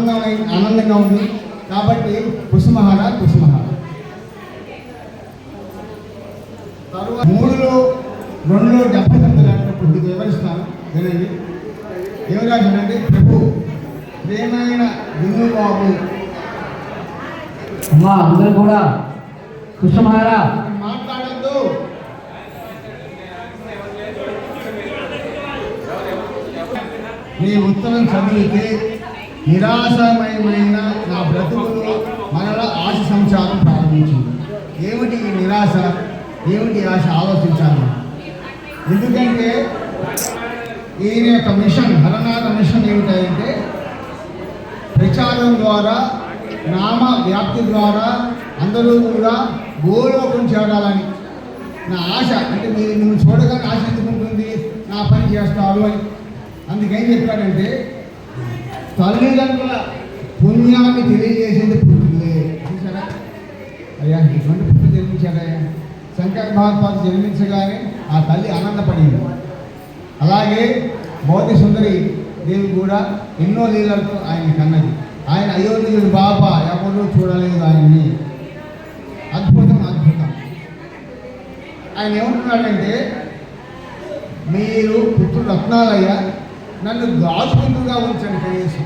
ఆనందమై ఆనందంగా ఉంది. కాబట్టి కుసుమహార కుసుమహార తరువాత మూడులో రెండులో డెబ్బై తొమ్మిది కొద్దిగా వివరిస్తాను వినండి ఏం రాశాడంటే ప్రభు. ప్రేమైన విను బాబు అమ్మా అందరూ కూడా కుసుమారా మాట్లాడద్దు. నీ ఉత్తరం చదివితే నిరాశమయమైన నా బ్రతుకులో మనలో ఆశ సంచారం ప్రారంభించింది. ఏమిటి ఈ నిరాశ? ఏమిటి ఆశ? ఆలోచించాలి. ఎందుకంటే ఈయన యొక్క మిషన్ హరనాథ మిషన్ ఏమిటంటే ప్రచారం ద్వారా నామ వ్యాప్తి ద్వారా అందరూ కూడా గోలోకం చేరాలని. నా ఆశ అంటే మీరు నువ్వు చూడగానే ఆశ ఎందుకుంటుంది నా పని చేస్తావు అని. అందుకేం చెప్పాడంటే తల్లిదండ్రుల పుణ్యాన్ని తెలియజేసేది పుట్టిందే చూసారా అయ్యా ఇటువంటి పుట్టి జన్మించాడయ్యా శంకర మహాత్మాలు జన్మించగానే ఆ తల్లి ఆనందపడింది. అలాగే మోతి సుందరి దేవి కూడా ఎన్నో లీలలతో ఆయన కన్నది. ఆయన అయోధ్యుడు బాబా ఎవరు చూడలేదు ఆయన్ని. అద్భుతం అద్భుతం. ఆయన ఏమంటున్నాడంటే మీరు పుత్రుడు రత్నాలయ్య నన్ను దాచుకుంటుగా ఉంచండి కనీసం.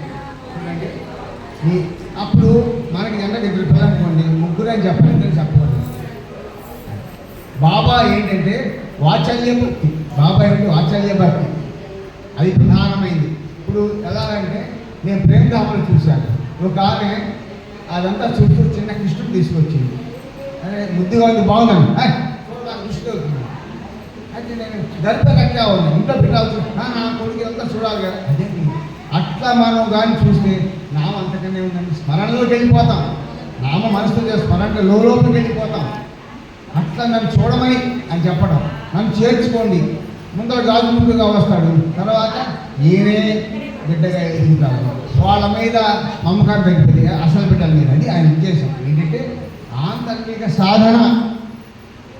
అప్పుడు మనకి ఎండకి ఇద్దరు పిల్లలు ముగ్గురు అని చెప్పండి ఇద్దరు చెప్పకూడదు. బాబా ఏంటంటే వాచల్య భక్తి. బాబా ఏంటి వాచల్య భక్తి. అది ప్రధానమైంది. ఇప్పుడు ఎలా అంటే నేను ప్రేమధామలు చూశాను. ఒక ఆమె అదంతా చుట్టూ చిన్న కృష్ణుడు తీసుకొచ్చింది. అదే ముద్దుగా ఉంది బాగున్నాను. "ఏయ్, కృష్ణుడు. అయితే నేను దర్ప కట్టా ఉన్నాను ఇంట్లో పిల్లలు నా కొడుకు అంతా చూడాలి కదా. అదే అట్లా మనం కానీ చూస్తే నామం అంతకనే ఉందండి. స్మరణలోకి వెళ్ళిపోతాం. నామ మనసుతో స్మరణ లోపలికి వెళ్ళిపోతాం. అట్లా నన్ను చూడమని అని చెప్పడం. నన్ను చేర్చుకోండి. ముందు రాజముఖిగా వస్తాడు. తర్వాత ఈయనే బిడ్డగా ఎదుగుతాడు వాళ్ళ మీద మమకారం తగ్గిపోతే అసలు బిడ్డల మీద అది ఆయన ఉద్దేశం. ఏంటంటే ఆంతర్మిక సాధన.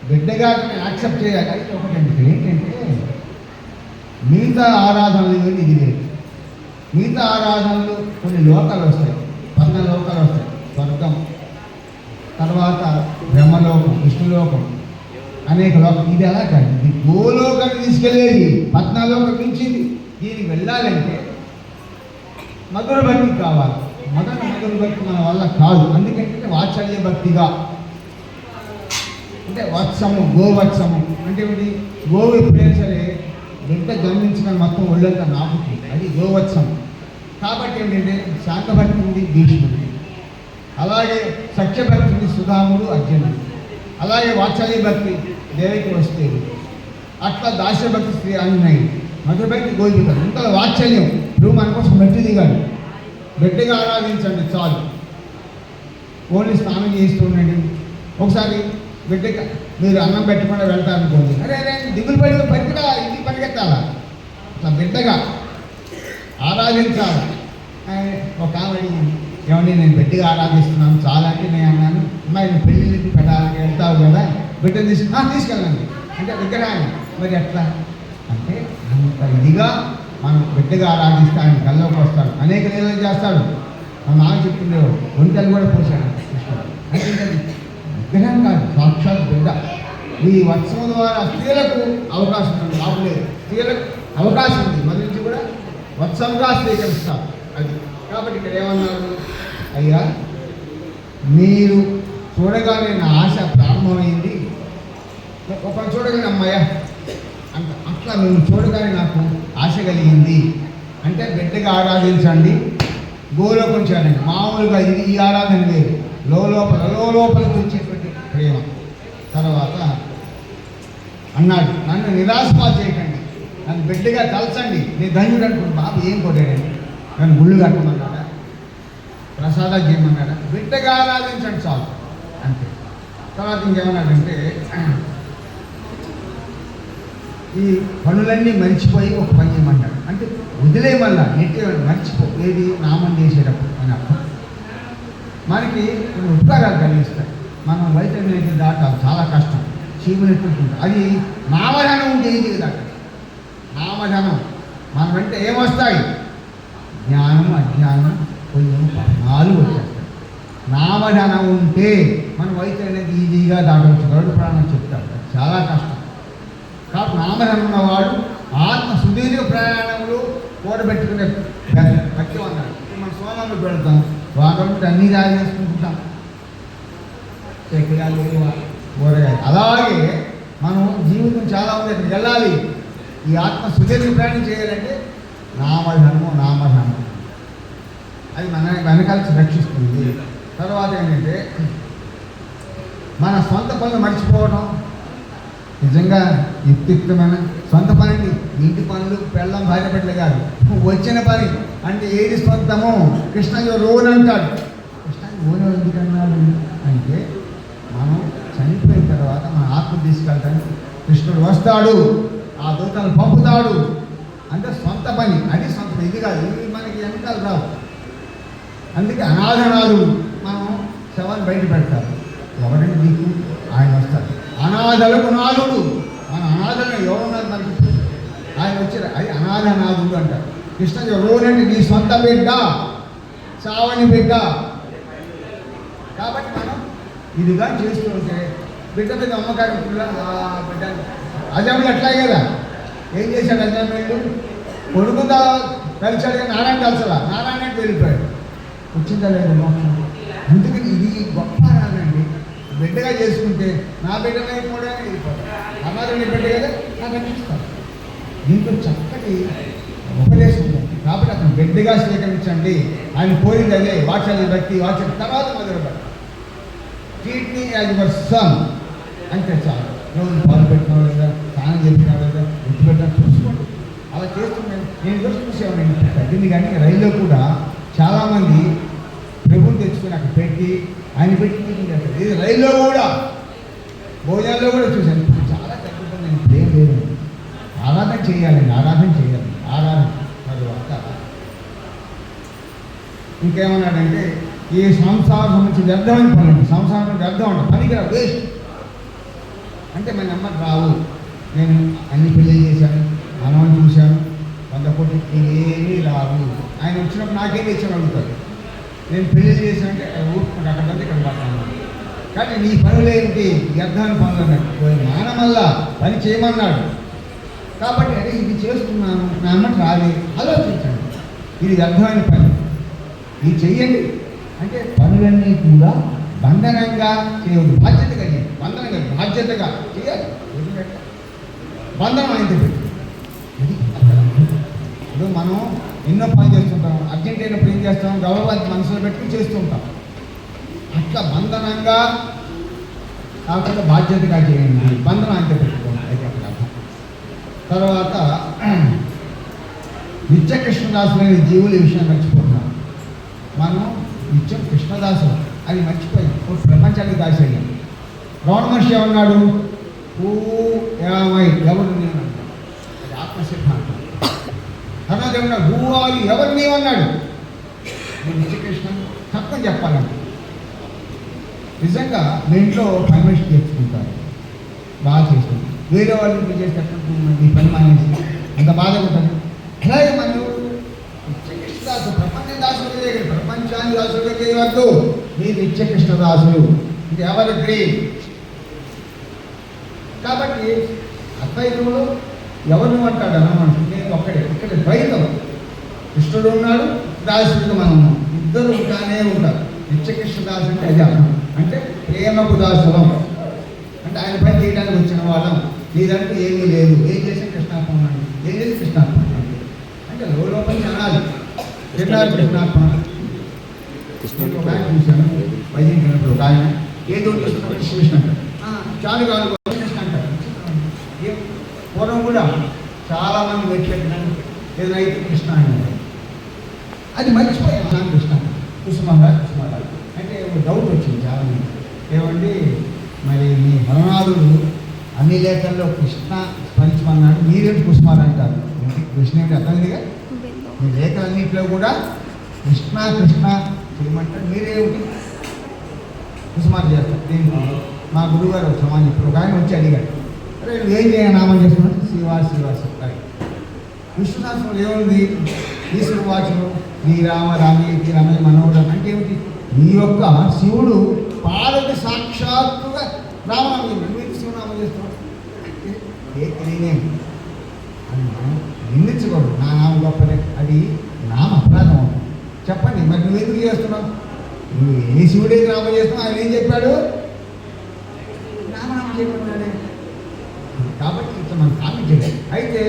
బిడ్డగా యాక్సెప్ట్ చేయాలి. అది ఒకటి ఏంటంటే మిగతా ఆరాధనలు ఇది లేదు మిగతా ఆరాధనలు కొన్ని లోకాలు వస్తాయి. పద్మ లోకాలు వస్తాయి. స్వర్గం తర్వాత బ్రహ్మలోకం విష్ణులోకం అనేక లోకం ఇది ఎలా కాదు? ఇది గోలోకాన్ని తీసుకెళ్ళేది పద్నాలోకం మించింది. దీనికి వెళ్ళాలంటే మధుర భక్తి కావాలి. మొదట మధుర భక్తి మన వల్ల కాదు. అందుకంటే వాత్సల్య భక్తిగా అంటే వత్సము గోవత్సము. అంటే ఏమిటి? గోవు ఎప్పుడైనా సరే బిడ్డ జన్మించిన మొత్తం ఒళ్ళంతా నాకుతుంది అది గోవత్సము. కాబట్టి ఏంటంటే శాంతభక్తి ఉంది భీష్ముడి అలాగే సత్యభక్తి ఉంది సుధాముడు అర్జునుడు అలాగే వాత్సల్య భక్తి దేవికి వస్తే అట్లా దాస్యభక్తి శ్రీ ఆంజనేయుడు మధురభక్తి గోపికలు ఇంత వాత్సల్యం. ఇప్పుడు మన కోసం మెట్టి దిగాడు. గట్టిగా ఆరాధించండి చాలు. ఓన్లీ స్నానం చేస్తూ ఉండండి. ఒకసారి బిడ్డగా మీరు అన్నం పెట్టకుండా వెళ్తారనుకోండి అరే అరే దిగులు పడి పరిగెడా ఇంటికి పరిగెత్తాలా ఇట్లా బిడ్డగా ఆరాధించాలి? ఒక ఆమె అడిగింది ఏమండి నేను బిడ్డగా ఆరాధిస్తున్నాను చాలా అంటే నేను అన్నాను అమ్మాయి నువ్వు పెళ్ళిళ్ళకి పెట్టాలని వెళ్తావు కదా బిడ్డను తీసుకు "ఆ, తీసుకెళ్ళండి. అంటే విగ్రహాన్ని. మరి ఎట్లా? అంటే అంత ఇదిగా మనం బిడ్డగా ఆరాధిస్తే ఆయన కల్లోకి వస్తాడు అనేక లీలలు చేస్తాడు. మా నాన్న చెప్తుండేవాడు ఒంటలు కూడా పోసాడు కృష్ణుడు అంటే ఏంటది? కాదు సాక్షాత్ బిడ్డ ఈ వత్సవం ద్వారా స్త్రీలకు అవకాశం ఉంది. లేదు. స్త్రీలకు అవకాశం ఉంది. మొదటి నుంచి కూడా వత్సంగా స్వీకరిస్తారు. అది. కాబట్టి ఇక్కడ ఏమన్నారు? అయ్యా మీరు చూడగానే నా ఆశ ప్రారంభమైంది. ఒక చూడగానే అమ్మాయ అంట అట్లా మేము చూడగానే నాకు ఆశ కలిగింది. అంటే బిడ్డగా ఆరాధించండి. గోలోకం చేయండి. మామూలుగా ఇది ఈ ఆరాధన లేదు. లోపల లోపల వచ్చేటువంటి ప్రేమ. తర్వాత అన్నాడు నన్ను నిరాశపా చేయకండి. నన్ను బిడ్డగా తలచండి. నేను ధన్యుడు అనుకుంటు బాబు ఏం కొట్టాడండి? నన్ను గుళ్ళు కట్టమన్నాడా? ప్రసాదాలు చేయమన్నాడా? బిడ్డగా ఆరాధించండి చాలు. అంతే. తర్వాత ఇంకేమన్నాడంటే ఈ పనులన్నీ మర్చిపోయి ఒక పని చేయమన్నాడు. అంటే వదిలేయమల్లా నెట్టే మర్చిపో ఏది? నామం చేసేటప్పుడు అని అర్థం. మనకి కొన్ని ఉపకారాలు కలిగిస్తాయి. మనం వైద్యం దాటాలి చాలా కష్టం. చీమునెట్టుంటుంది అది నామధనం ఉంటే ఏం చేయదు నామధనం. మన వెంట ఏమొస్తాయి? జ్ఞానం అజ్ఞానం కొంచెం నామధనం ఉంటే మనం వైద్యం అనేది ఈజీగా దాటవచ్చు. గరుడు ప్రాణం చెప్తాడు చాలా కష్టం. కాబట్టి నామధనం ఉన్నవాడు ఆత్మ సుదీర్ఘ ప్రయాణంలో కూడబెట్టుకునే భక్తి అన్నాడు మనం సోనంలో పెడతాం. వాటి అన్ని రాయి చేసుకుంటాం చక్రాలు అలాగే మనం జీవితం చాలా ఉంది అక్కడికి వెళ్ళాలి. ఈ ఆత్మ సుదీర్ఘ ప్రయాణం చేయాలంటే నామధనము నామధనము అది మన వెనకాల్సి రక్షిస్తుంది. తర్వాత ఏంటంటే మన సొంత పనులు మర్చిపోవడం నిజంగా యుక్తియుక్తమైన సొంత పనిని ఇంటి పనులు పెళ్ళం భార్య పెట్టలే కాదు. వచ్చిన పని అంటే ఏది సొంతము కృష్ణ రోన్ అంటాడు కృష్ణ ఓన్ ఎందుకన్నాడు అంటే మనం చనిపోయిన తర్వాత మన ఆత్మ తీసుకెళ్తానికి కృష్ణుడు వస్తాడు ఆ దూతను పంపుతాడు. అంటే సొంత పని అది సొంత పని. ఇది కాదు ఇవి మనకి వెనకాల రావు. అందుకే అనాథనాథుడు మనం శవాన్ని బయట పెడతారు ఎవరండి నీకు ఆయన వస్తారు. అనాథలకు నాథుడు మన అనాథలను ఎవరున్నారు మనకి? ఆయన వచ్చారు. అది అనాథనాథుడు అంటారు. కృష్ణ ఎవరంటే నీ సొంత బిడ్డ? చావని బిడ్డ? కాబట్టి మనం ఇదిగా చేస్తూ ఉంటే బిడ్డ మీద అమ్మకారం బిడ్డ. అజములు అట్లా కదా ఏం చేశాడు అజములు కొడుకు కలిశాడు కానీ నారాయణ కలిసలా నారాయణ వెళ్ళిపోయాడు. వచ్చిందా లేదా అందుకని ఇది గొప్ప రానండి బిడ్డగా చేసుకుంటే నా బిడ్డనే కూడా వెళ్ళిపోతాడు. అనాథుని బిడ్డ కదా నాకు అనిపిస్తాను దీంట్లో చక్కటి ఉపదేశం కాబట్టి అతను బిడ్డగా స్వీకరించండి. ఆయన కోరింది అదే. వాచాల్య బట్టి వాచ తర్వాత మొదలుపెట్టాలి treat me as your son అంటే చాలు. రోజు పాలు పెట్టినావు లేదా స్నానం చేసినావు లేదా ఇంటి పెట్టినా చూసుకోండి. అలా చేస్తున్నాను నేను కూడా చూసేవాడిని తగ్గింది కానీ రైల్లో కూడా చాలామంది ప్రభుని తెచ్చుకొని అక్కడ పెట్టి ఆయన పెట్టి ఇది రైల్లో కూడా. భోజనాల్లో కూడా చూశాను. చాలా తగ్గుతుంది నేను ప్రేమ లేదు ఆరాధన చేయాలండి ఆరాధన చేయాలి. ఆరాధన. తరువాత ఇంకేమన్నాడంటే ఈ సంసారం నుంచి వ్యర్థమైన పనులు సంసారం వ్యర్థం అంట పనికి రా వేస్ట్. అంటే మన నెంబర్ రావు. నేను అన్ని పెళ్ళి చేశాను మనవని చూశాను వంద కోట్లు ఏమీ రావు. ఆయన వచ్చినప్పుడు నాకేం ఇచ్చాను అడుగుతారు నేను పెళ్ళి చేశానంటే ఊరుకుంటే అక్కడ ఇక్కడ పడతాను. కానీ నీ పనులు ఏంటి? పనులు అన్నట్టు మానమల్లా పని చేయమన్నాడు. కాబట్టి అరే ఇది చేస్తున్నాను నా అమ్మకి రాలే ఆలోచించండి. ఇది వ్యర్థమైన పని. ఇది చెయ్యండి. అంటే పనులన్నీ కూడా బంధనంగా చేయవద్దు. బాధ్యతగా బంధనంగా బాధ్యతగా చేయాలి వదిలిపెట్ట. బంధనం అయితే ఇప్పుడు మనం ఎన్నో పని చేస్తుంటాం. అర్జెంట్ అయినప్పుడు ఏం చేస్తాం? గౌరవాన్ని మనసులో పెట్టుకుని చేస్తుంటాం. అట్లా బంధనంగా కాకుండా బాధ్యతగా చేయండి. బంధనం అంతే పెట్టుకోండి. తర్వాత నిత్య కృష్ణదాసులైన జీవుల విషయం మర్చిపోతున్నాం మనం నిత్యం కృష్ణదాసు. అది మర్చిపోయి. ప్రపంచానికి దాసయ్యాం రమణ మహర్షి ఏమన్నాడు ఊ ఏమై ఎవరు నేను అన్నాడు అది ఆత్మసిద్ధాంతం. తర్వాత ఏమన్నా హూ ఆరు ఎవరు నీవన్నాడు నేను నిత్యకృష్ణ తప్పని చెప్పాలంటే నిజంగా మీ ఇంట్లో పర్మిషన్ తెచ్చుకుంటారు. బాగా చేస్తుంది వేరే వాళ్ళు ఇంట్లో చేస్తే ఎట్లుంటుంది? పని మానేసి. అంత బాధ ఉంటుంది అలాగే మనం నిత్యకృష్ణదాసు ప్రపంచ దాసులు ప్రపంచాన్ని దాసులుగా వద్దు మీరు నిత్యకృష్ణదాసులు ఇది ఎవరి గ్రీన్? కాబట్టి అద్వైతంలో ఎవరిని అంటాడు అన్నమాట. నేను ఒక్కడే. ఇక్కడ ద్వైతం కృష్ణుడు ఉన్నాడు దాసుడు మనం ఉన్నాం. ఇద్దరు ఉంటానే ఉంటారు. నిత్యకృష్ణ దాసు అంటే అది అర్థం. అంటే ప్రేమకు దాసులం. అంటే ఆయన పని చేయడానికి వచ్చిన వాళ్ళం. నీదంటూ ఏమీ లేదు. ఏం చేసి కృష్ణార్పణ. ఏం చేసి కృష్ణార్పణ. అంటే లోపల అనాలి ఎట్లా కృష్ణార్పణ. చూశాను. వైద్యం ఏదో కృష్ణ కృష్ణ అంటారు "ఆ, చాలు కాదు. పూర్వం కూడా చాలామంది మంది వ్యక్తులు ఏదైనా అయితే కృష్ణ అని. అది మర్చిపోయాను. నా కృష్ణ. కుసుమరా కుసుమరా అంటే ఒక డౌట్ వచ్చింది చాలా మంది ఏమండి మరి మీ హరనాథుడు అన్ని లేఖల్లో కృష్ణ స్మరించమన్నాడు. మీరేం కుసుమారు అంటారు? కృష్ణ ఏంటి అర్థమైందిగా మీ లేఖలన్నింటిలో కూడా కృష్ణ కృష్ణ చేయమంటారు. మీరేమిటి కుసుమారు చేస్తారు. దీనికి మా గురువుగారు ఒక సమాజం. ఇప్పుడు ఒక ఆయన వచ్చి అడిగాడు. ఏం చేయాలి నామం చేసుకున్నాడు శివ శివ చెప్తారు విష్ణుశాస్త్రంలో ఏముంది? ఈశ్వరు వాచనం శ్రీరామ రామేతి రమే మనోహరం అంటే ఏమిటి? ఈ యొక్క శివుడు పార్వతి సాక్షాత్తుగా రామనామం చెప్పాడు శివనామం చేస్తున్నాడు ఏ నేనేం. నిందించకూడదు. నా నామం గొప్పనే. అది నామ అపరాధం. అవుతుంది చెప్పండి మరి నువ్వు ఎందుకు చేస్తున్నావు? నువ్వు ఏ శివుడే నామం చేస్తున్నావు ఆయన ఏం చెప్పాడు? నామనామం చేయమన్నాడే కాబట్టి ఇట్లా మనం కామెంట్ చేయాలి. అయితే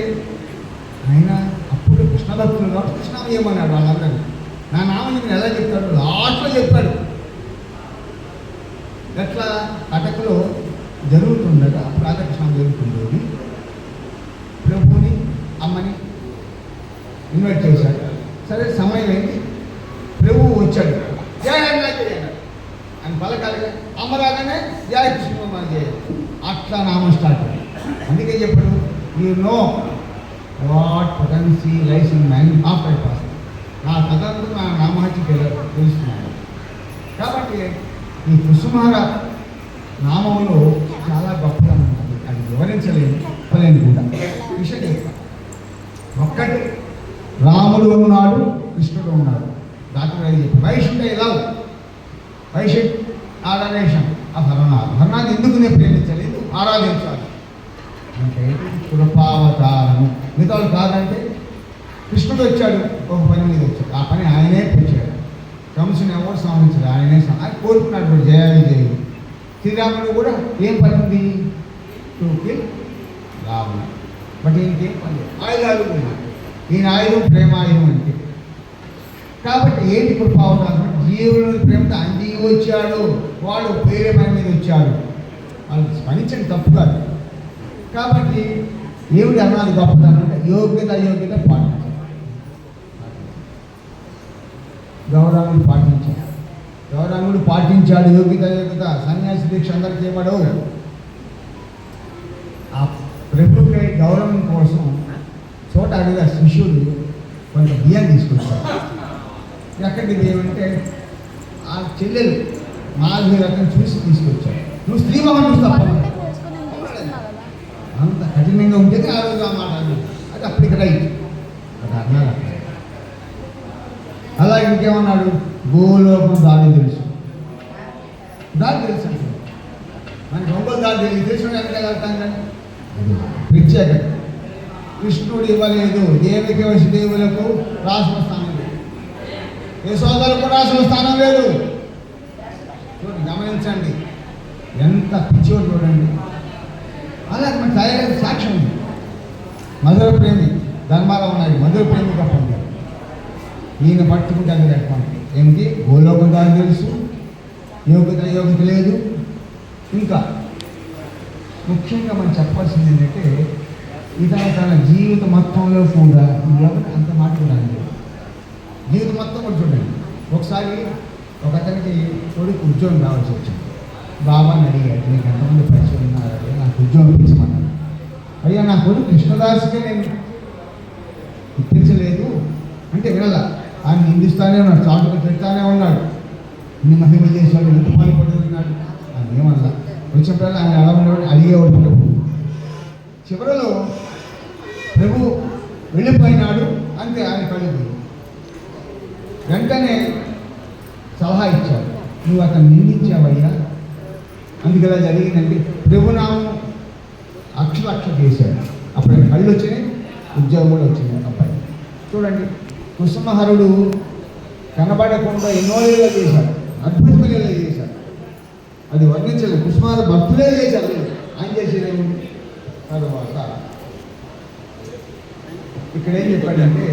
ఆయన అప్పుడు కృష్ణ భక్తులు కాబట్టి కృష్ణ చేయమన్నాడు వాళ్ళందరినీ నా నామని నేను ఎలా చెప్తాడు లాస్ట్లో చెప్పాడు. ఎట్లా కటకలో జరుగుతుండగా రాధాకృష్ణ జరుగుతుండేది ప్రభుని అమ్మని ఇన్వైట్ చేశాడు. సరే సమయం అయింది. ప్రభువు వచ్చాడు. జయ ఆయన పలకాలిగా అమ్మ రాగానే జయ కృష్ణ అట్లా నామం స్టార్ట్ అయింది. అందుకే చెప్పాడు you know what potency life in man I pass నా తదంతు నా నామహత్య తెలుస్తున్నాను కాబట్టి ఈ కుసుమార నామంలో చాలా గొప్పగా అది వివరించలేదు చెప్పలేను కూడా. విషయం చెప్తాను ఒక్కటి రాముడు ఉన్నాడు కృష్ణుడు ఉన్నాడు. వాళ్ళు కాదంటే కృష్ణుడు వచ్చాడు ఒక పని మీద వచ్చాడు. ఆ పని ఆయనే పెంచాడు కంసుని ఎవరు సంహరించాడు ఆయనే ఆయన కోరుకున్నాడు ఇప్పుడు జయాలి దేవి శ్రీరాముడు కూడా ఏం పని ఉంది? టూకి రావణ బట్ ఇంకేం పని ఆయుధాలు ఉన్నాయి. ఈయన ఆయుధం ప్రేమాయుధం అంటే. కాబట్టి ఏంటి కృపావతారం జీవుని ప్రేమతో అంజీవి వచ్చాడు. వాడు వేరే పని మీద వచ్చాడు. వాళ్ళు స్మరించండి తప్పు కాదు. కాబట్టి ఏమిటి అన్నది గొప్పతనం యోగ్యత యోగ్యత పాటించాలి. గౌరవముడు పాటించాడు గౌరవముడు పాటించాడు యోగ్యత యోగ్యత. సన్యాసి దీక్ష అందరికి ఏమడు ఆ ప్రభుకి గౌరవం కోసం చోట అడిగిన శిష్యుడు కొంత బియ్యం తీసుకొచ్చాడు. ఎక్కడికి బియ్యం ఆ చెల్లెలు నాలుగు రకం చూసి తీసుకొచ్చాడు. నువ్వు స్త్రీ మహన్ చూస్తావు పంట కోసుకొని తీసుకున్నావు కదా అంత కఠినంగా ఉంటేనే ఆ రోజు ఆ మాట అన్నాడు. అది అప్పటికి రైట్. అది అన్నారు. అలా ఇంకేమన్నాడు? భూలోకం దారి తెలుసు. దారి తెలుసు. అంటే మనకి ఒంగోలు దారి తెలియదు తెలిసిన వెనకాల వెళ్తాం కానీ ప్రత్యేకత కృష్ణుడు ఇవ్వలేదు. దేవికి వసుదేవులకు రాసిన స్థానం లేదు. యశోదలకు రాసిన స్థానం లేదు. చూడండి గమనించండి. ఎంత పిచ్చో చూడండి. అలాగే మన తయారైన సాక్ష్యం ఉంది. మధుర ప్రేమి ధర్మారావు ఉన్నాయి మధుర ప్రేమి తప్పండి ఈయన పట్టుకుంటే అది కట్టాం ఏమిటి? గోలోకం దాని తెలుసు. యోగ్యత యోగ్యత లేదు. ఇంకా ముఖ్యంగా మనం చెప్పాల్సింది ఏంటంటే ఇతను తన జీవిత మొత్తంలో కూడా ఎవరు అంత మాట్లాడాలి జీవిత జీవితం మొత్తం కూడా చూడండి. ఒకసారి ఒక అతనికి కొడుకు ఉద్యోగం రావాల్సి వచ్చింది. బాబాని అడిగాడు నీకు ఎంతమంది పరిచయం ఉన్నారు అంటే నాకు ఉద్యోగం ఇప్పించమన్నాడు అయ్యా నా కొడుకు కృష్ణదాస్కే నేను ఇప్పించలేదు అంటే వినలా ఆయన నిందిస్తానే ఉన్నాడు చాటుకు తిడతానే ఉన్నాడు. ఇన్ని మహిమ చేసేవాడు ఎంత పాల్పడుతున్నాడు ఆయన ఏమన్నా వచ్చినప్పుడల్లా ఆయన ఎలా ఉండేవాడు అడిగేవాడు ప్రభు చివరిలో ప్రభు వెళ్ళిపోయినాడు అంతే ఆయన కళ్ళు వెంటనే సలహా ఇచ్చాడు నువ్వు అతను నిందించావయ్యా. అందుకలా జరిగిందంటే ప్రభునామం అక్షలక్ష చేశాడు. అప్పుడు ఆయన కళ్ళు వచ్చినాయి ఉద్యోగం కూడా వచ్చినాయి అబ్బాయి. చూడండి కుసుమహరుడు కనబడకుండా ఎన్నో ఏళ్ళ చేశాడు అద్భుతమైన చేశాడు. అది వర్ణించలేదు కుసుమహర భక్తులే చేశారు. ఆయన చేసేదేమి తర్వాత. ఇక్కడ ఏం చెప్పాడంటే